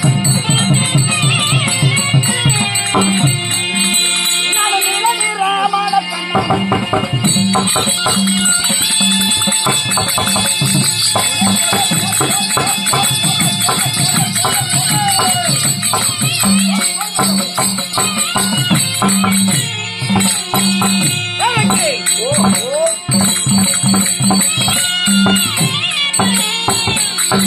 Thank you.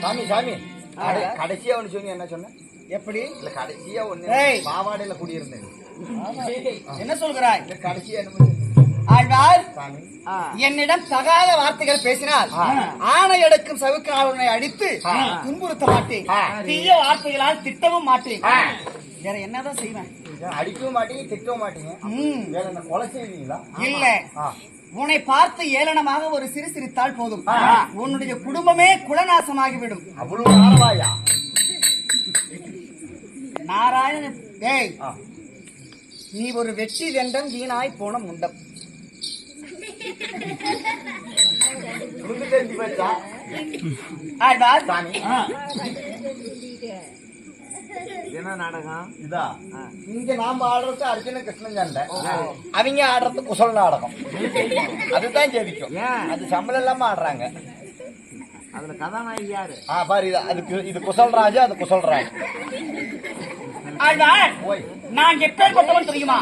சாமி சாமி. கடை- கடைசியா ஒண்ணு சொன்னீங்க என்ன சொன்ன எப்படி? இல்ல கடைசியா ஒண்ணு. பாவாடையில குடியிருந்தேன். என்ன சொல்கிறாய்? கடைசியா என்ன? ஆழ்வார் என்னிடம் தகாத வார்த்தைகள் பேசினால். ஆணை எடுக்கும் சவுக்கு அவனை அடித்து. துன்புறுத்த மாட்டேன். தீய வார்த்தைகளால் திட்டவும் மாட்டேன். வேற என்னதான் செய்வேன் அடிக்கவும் மாட்டீங்க திட்டவும் மாட்டீங்க. வேற என்ன கொலை செய்வீங்களா இல்ல. உன்னை பார்த்து ஏளனமாக ஒரு சிறு சிரித்தால் போதும். உன்னுடைய குடும்பமே குலநாசமாகிவிடும் அவ்வளவு நாளவாயா நாராயணன் டேய். நீ ஒரு வெற்றி வெண்டம் வீணாய் போன முண்டம் என்ன நாடகம் இதா இங்க நாம ஆடுறது அர்ஜுன கிருஷ்ணன் சண்டை அவங்க ஆடுறது குசல் நாடகம் அதுதான் ஜெயிக்கும் அது சம்பளம் இல்லாம ஆடுறாங்க அதுல கதாநாயகி யாரு ஆ பாரு இது அதுக்கு இது குசல் ராஜா அது குசல் ராஜ் ஓய் நான் எப்பேற்பட்டவன் தெரியுமா?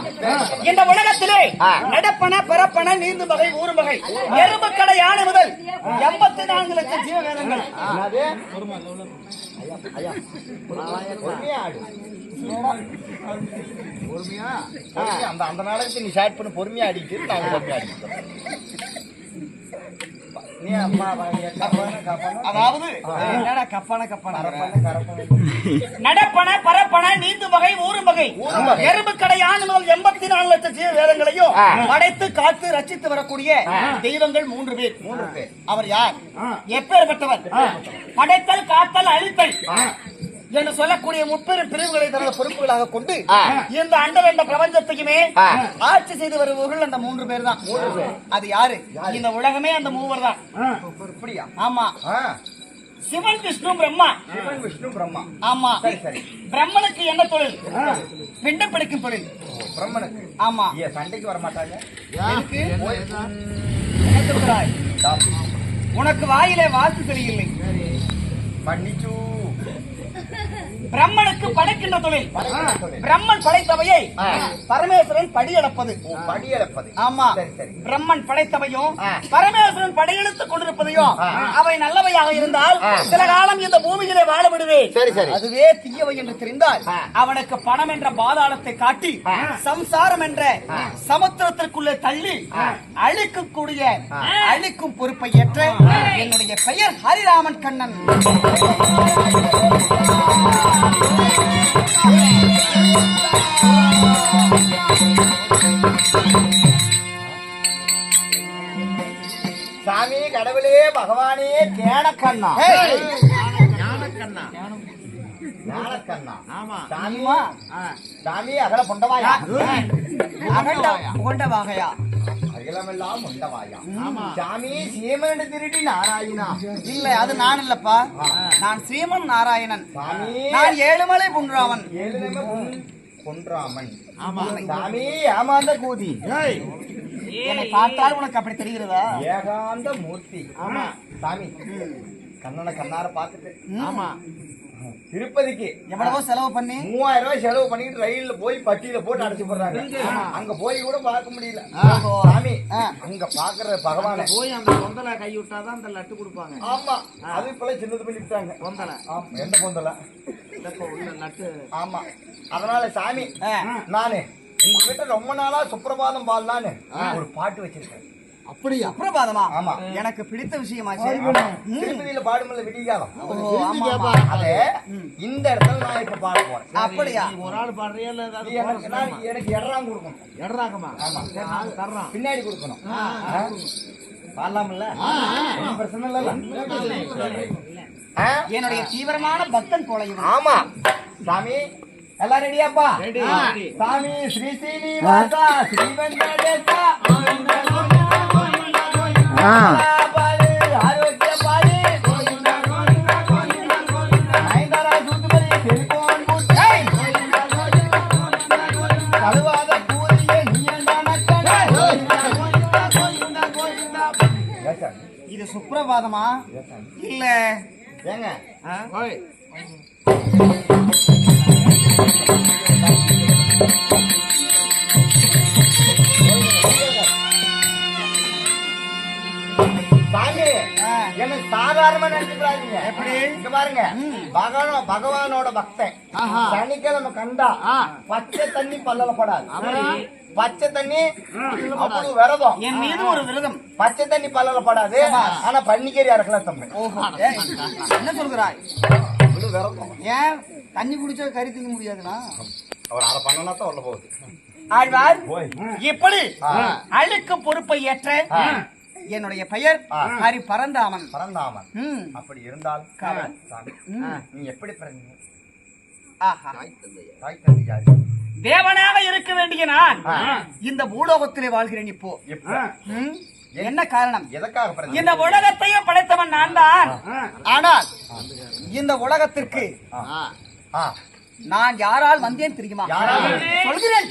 இந்த உலகத்திலே. நடப்பன பரப்பன நீந்து வகை ஊறு வகை எறும்பு கடை யானை முதல் எண்பத்தி நான்கு லட்சம் ஐயா. பொறுமையா? அந்த அந்த நாடகத்தை நீ ஸ்டார்ட் பண்ணி பொறுமையா அடிக்கிட்டு நாங்க பொறுமையா அடிக்கிறோம் நீ அம்மா வாங்க, கப்பான, கப்பான, அதாவது கப்பான கப்பான. நடப்பன பரப்பன நீந்து வகை ஊரும் வகை. எறும்பு கடை யானை முதல் எண்பத்தி நாலு லட்சம் ஜீவ வேதங்களையும். படைத்து காத்து ரச்சித்து வரக்கூடிய. தெய்வங்கள் மூன்று பேர். மூன்று பேர். அவர் யார்? எப்பேற்பட்டவர் படைத்தல் காத்தல் அழித்தல். என்று சொல்லக்கூடிய முப்பெரும் பிரிவுகளை தனது பொறுப்புகளாக கொண்டு. இந்த அண்டவெண்ட பிரபஞ்சத்தையுமே ஆ. ஆட்சி செய்து வருபவர்கள் அந்த மூன்று பேர் தான். அது யாரு? இந்த உலகமே அந்த மூவர் தான். இப்படியா ஆமா. சிவன் விஷ்ணு பிரம்மா. சிவன் விஷ்ணு பிரம்மா. ஆமா. சரி சரி. பிரம்மனுக்கு என்ன தொழில்? பிண்டம் பிடிக்கும் தொழில். பிரம்மனுக்கு. ஆமா. ஏன் சண்டைக்கு வர மாட்டாங்க. உனக்கு வாயிலே வாக்கு சரியில்லை மன்னிச்சு. பிரம்மனுக்கு படைக்கின்ற தொழில். பிரம்மன் படைத்தவையை. பரமேஸ்வரன் படியளப்பது ஓ, படியளப்பது ஆமா பிரம்மன் படைத்தவையும். பரமேஸ்வரன் படையெடுத்துக் கொண்டிருப்பதையும். அவை நல்லவையாக இருந்தால். சில காலம் இந்த பூமியிலே வாழ விடுவேன் அதுவே தீயவை என்று தெரிந்தால். அவனுக்கு பணம் என்ற பாதாளத்தை காட்டி. சம்சாரம் என்ற. சமுத்திரத்திற்குள்ளே தள்ளி. அழிக்கக்கூடிய. அழிக்கும் பொறுப்பை ஏற்ற என்னுடைய பெயர் ஹரிராமன் கண்ணன் சாமி கடவுளே பகவானே ஆமா. சாமி அகல பொண்டவாயா அகண்ட வாகையா? அகிலமெல்லாம் உண்டவாயா. சாமி சீமனு திருடி நாராயணா. இல்ல அது நான் இல்லப்பா. நான் ஸ்ரீமன் நாராயணன். சாமி. நான் ஏழுமலை புன்றாமன். ஏழுநமே பொன் பொன்றாமன். ஆமா. சாமி ஏமாந்த கூதி. என்னை பார்த்தால் உனக்கு அப்படி தெரிகிறதா? ஏகாந்த மூர்த்தி. ஆமா. சாமி கண்ணனை கண்ணார பார்த்துட்டு. ஆமா. திருப்பதிக்கு. எவ்வளவோ செலவு பண்ணி. மூவாயிரம் ரூபாய் செலவு பண்ணிட்டு ரயில்ல போய் பட்டியல போட்டு அடைச்சு போடுறாங்க. அங்க போய் கூட பார்க்க முடியல. சாமி. அங்க பாக்குற பகவான. போய் அந்த பொந்தலை கை விட்டாதான் அந்த லட்டு கொடுப்பாங்க. ஆமா. அது இப்பெல்லாம் சின்னது பண்ணிவிட்டாங்க பொந்தலை. ஆமா, எந்த பொந்தல? இப்போ லட்டு. ஆமா. அதனால சாமி. நானு உங்ககிட்ட ரொம்ப நாளா சுப்பிரபாதம் பாடலான்னு ஒரு பாட்டு வச்சிருக்கேன். அப்படியா? சுப்பிரபாதமா ஆமா. எனக்கு பிடித்த விஷயமாச்சு ம். திருப்பதியில பாடுமில்ல விடிகாலம். அத இந்த இடத்துல நான் இப்ப பாட போறேன். அப்படியா? ஒரு ஆள் பாடுறியா எனக்கு இடம் கொடுக்கணும். எடுறாங்கம்மா ஆமா. தர்றோம் பின்னாடி கொடுக்கணும்? பாடலாம்ல பிரச்சனை இல்ல. என்னுடைய தீவிரமான பக்தன் போல. ஆமா. சாமி எல்லாம் ரெடியாப்பா. சாமி ஸ்ரீ ஸ்ரீனிவாசா ஸ்ரீ வெங்கடேசா. இது சுப்பிரபாதமா? இல்ல. ஏங்க? ஓய். சாதாரணமா நினைச்சுக்கிறாதீங்க. எப்படி? இங்க பாருங்க. பகவான் பகவானோட பக்தன். சனிக்கிழமை கண்டா. பச்சை தண்ணி பல்லல படாது? பச்சை தண்ணி அவ்வளவு விரதம். என் மீது ஒரு விரதம். பச்சை தண்ணி பல்லல படாது. ஆனா பன்னிக்கறி அறக்கலாம் தம்பி. என்ன சொல்கிறாய்? விரதம். ஏன் தண்ணி குடிச்சா கறி திங்க முடியாதுனா அவர் அதை பண்ணனா தான் உள்ள போகுது. ஆழ்வார் இப்படி ஆ. அழுக்கும் பொறுப்பை ஏற்ற. என்னுடைய பெயர். ஹரி பரந்தாமன். பரந்தாமன். அப்படி இருந்தால். நீ எப்படி பிறந்தீங்க? ஆஹா. தாய் தந்தை யாரு தேவனாக இருக்க வேண்டிய நான். இந்த பூலோகத்திலே வாழ்கிறேன் இப்போ? என்ன காரணம்? எதற்காக இந்த உலகத்தையே படைத்தவன் நான் தான். ஆனால் இந்த உலகத்திற்கு. நான் யாரால் வந்தேன் தெரியுமா? சொல்கிறேன்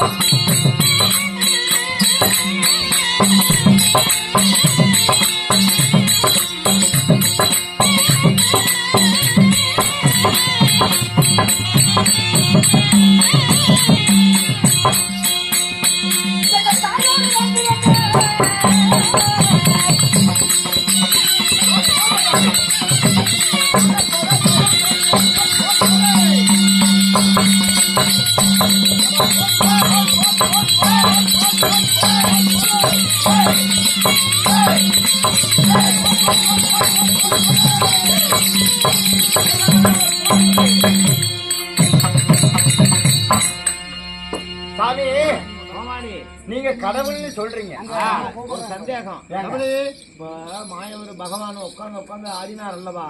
Thank you. நீங்க கடவுள்னு சொல்றீங்க. ஒரு சந்தேகம். மாயவர் பகவான் உட்கார்ந்து உட்கார்ந்து ஆடினார் அல்லவா?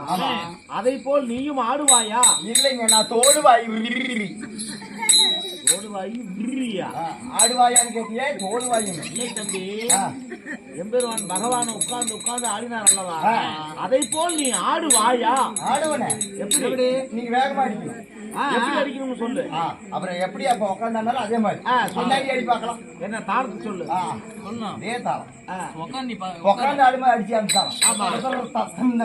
அதை போல் நீயும் ஆடுவாயா? இல்லைங்க நான் தோடுவாய். ஓடுவாய் விரியா? ஆடுவாயான்னு கேட்டியே தோடுவாயுங்க இல்லை தம்பி. ஆ. எம்பெருமான் பகவான் உட்கார்ந்து உட்கார்ந்து ஆடினார் அல்லவா. அதை போல் நீ ஆடுவாயா? ஆடுவனே. எப்படி? எப்படி? நீங்க வேகமா அடிக்கணும் எப்படி அடிக்கணும்னு சொல்லு. அப்புறம் எப்படி அப்ப உட்காந்தாலும் அதே மாதிரி. சொன்னாடி அடி பார்க்கலாம். என்ன தாளத்து சொல்லு. சொல்லணும் அதே தாளம். உட்காந்து அடிச்சு அனுப்பிச்சாலும்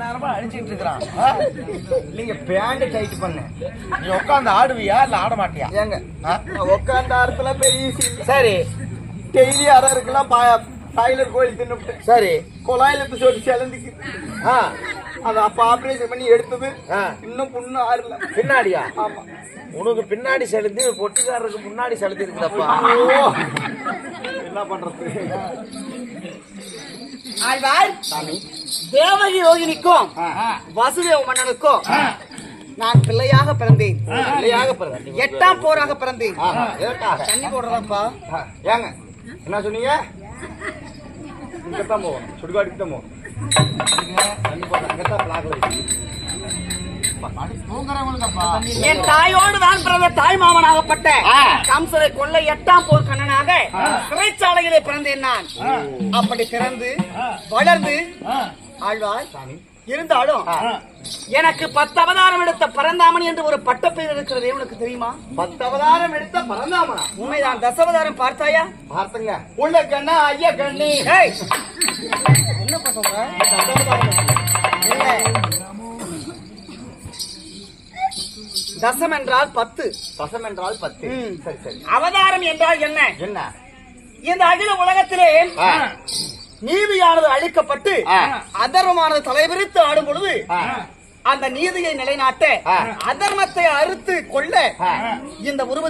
நேரமா அடிச்சிட்டு இருக்கிறான்? ஆ? இல்லைங்க, பேண்ட் டைட் பண்ணு. நீ உட்கார்ந்து ஆடுவியா இல்ல ஆட மாட்டியா? ஏங்க. உட்கார்ந்த ஆடத்துல பெரிய சரி. டெய்லி அரை இருக்கலாம் டாய்லர் கோயில் தின்னுட்டு சரி. குழாயில சொல்லி சிலந்துக்கு. அது அப்ப ஆபரேஷன் பண்ணி எடுத்தது. இன்னும் புண்ணு ஆறல பின்னாடியா? ஆமா. உனக்கு பின்னாடி செலுத்தி பொட்டிக்காரருக்கு முன்னாடி செலுத்தி இருக்குதப்பா. என்ன பண்றது? ஆழ்வார் தேவகி ரோகிணிக்கும். வசுதேவ மன்னனுக்கும் நான் பிள்ளையாக பிறந்தேன். பிள்ளையாக பிறகு எட்டாம் போராக பிறந்தேன்? தண்ணி போடுறதாப்பா ஆ, ஏங்க என்ன சொன்னீங்க? இங்கத்தான் போவோம் சுடுகாட்டுக்கு தான் போவோம். என் தாயோடு தான் பிறந்த தாய் மாமனாகப்பட்ட கம்சரை கொல்ல எட்டாம் போர் கண்ணனாக சிறைச்சாலையிலே பிறந்தேன் நான். அப்படி பிறந்து வளர்ந்து ஆழ்வார் இருந்தாலும் எனக்கு பத்து அவதாரம் எடுத்த பரந்தாமன் என்று ஒரு பட்டப்பெயர் இருக்கிறது. உனக்கு தெரியுமா? பத்து அவதாரம் எடுத்த பரந்தாமனா? உண்மைதான். தசவதாரம் பார்த்தாயா? பார்த்தங்க. உள்ள கண்ணா ஐயா கண்ணி தசம் என்றால் பத்து. பசம் என்றால் பத்து. சரி சரி. அவதாரம் என்றால் என்ன? என்ன? இந்த அகில உலகத்திலே நீதியானது அழிக்கப்பட்டு. அதர்மமானது தலைவிரித்து ஆடும் பொழுது அந்த நீதியை நிலைநாட்ட. அதர்மத்தை அறுத்து கொள்ள. இந்த உருவ